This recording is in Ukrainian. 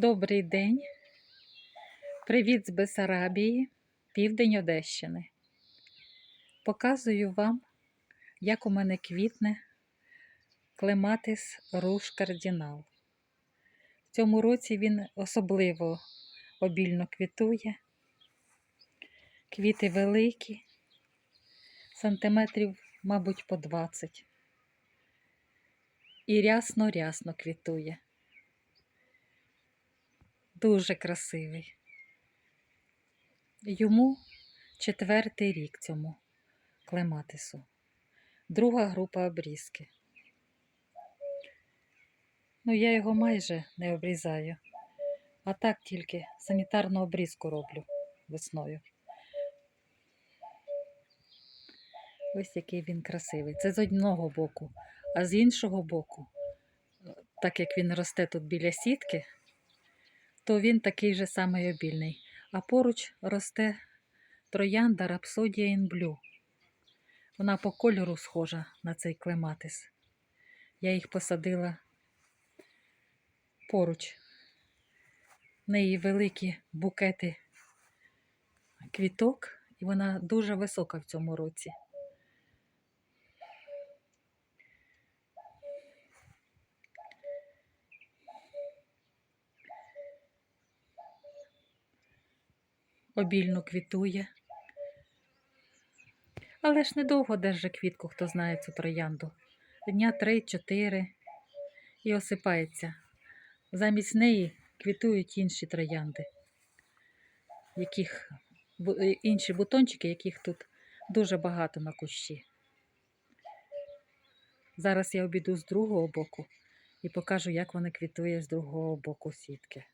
Добрий день. Привіт з Бесарабії, південь Одещини. Показую вам, як у мене квітне клематис руш кардінал. В цьому році він особливо обільно квітує. Квіти великі, сантиметрів, мабуть, по 20. І рясно-рясно квітує. Дуже красивий. Йому четвертий рік цьому клематису. Друга група обрізки. Ну, я його майже не обрізаю, а так тільки санітарну обрізку роблю весною. Ось який він красивий. Це з одного боку, а з іншого боку, так як він росте тут біля сітки, то він такий же самий обільний. А поруч росте троянда in Blue. Вона по кольору схожа на цей клематис. Я їх посадила поруч. В неї великі букети квіток, і вона дуже висока в цьому році. Обільно квітує. Але ж недовго держи квітку, хто знає цю троянду. Дня три-чотири і осипається. Замість неї квітують інші троянди, яких, е, інші бутончики, яких тут дуже багато на кущі. Зараз я обійду з другого боку і покажу, як вони квітує з другого боку сітки.